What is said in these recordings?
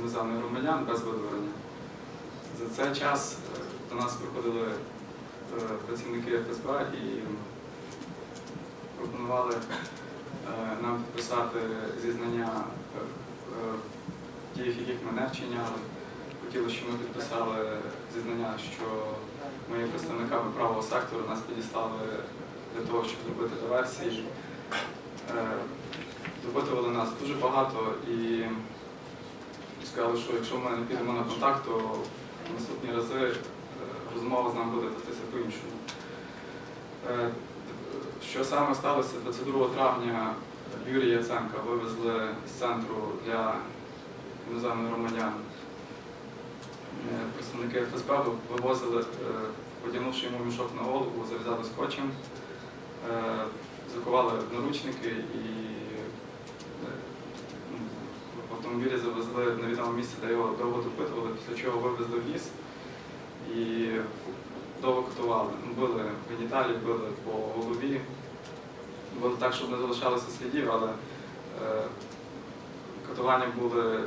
іноземних громадян без видворення. За цей час е, до нас приходили е, працівники ФСБ і пропонували е, нам підписати зізнання діях, яких ми не вчиняли. Хотіли, щоб ми підписали зізнання, що ми є представниками правого сектору, нас підіслали для того, щоб зробити диверсії. Допитували нас дуже багато і сказали, що якщо ми не підемо на контакт, то наступні рази е, розмова з нами буде вестися по-іншому. Е, Що саме сталося 22 травня Юрія Яценка вивезли з центру для іноземних громадян. Е, Представники ФСБ вивозили, е, одягнувши йому мішок на голову, зав'язали скотчем, закували наручники і автомобілі завезли на відоме місце, де його довго допитували, після чого вивезли в ліс і довго катували. Били геніталії, били по голові. Було так, щоб не залишалося слідів, але е, катування були е,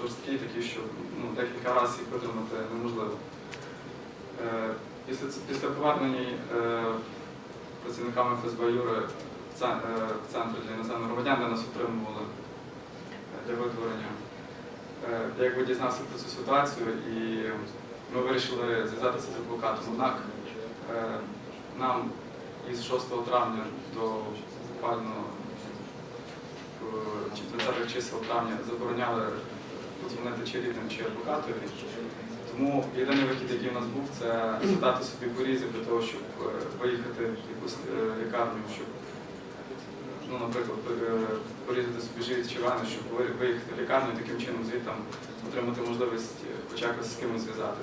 жорсткі, такі, що ну, декілька разів їх витримати неможливо. Е, Після, після повернення е, працівниками ФСБ Юри в е, в центр для іноземних громадян, де нас отримували е, для витворення. Е, якби дізнався про цю ситуацію і ми вирішили зв'язатися з адвокатом. Однак е, нам із 6 травня до буквально е, чи 20 чисел травня забороняли подзвонити чи рідним, чи адвокатові. Тому єдиний вихід, який у нас був, це задати собі порізів для того, щоб е, виїхати в якусь е, лікарню, щоб, ну, наприклад, е, порізати собі живіт чи щоб виїхати в лікарню і таким чином звідти отримати можливість е, хоча б з кимось зв'язатися.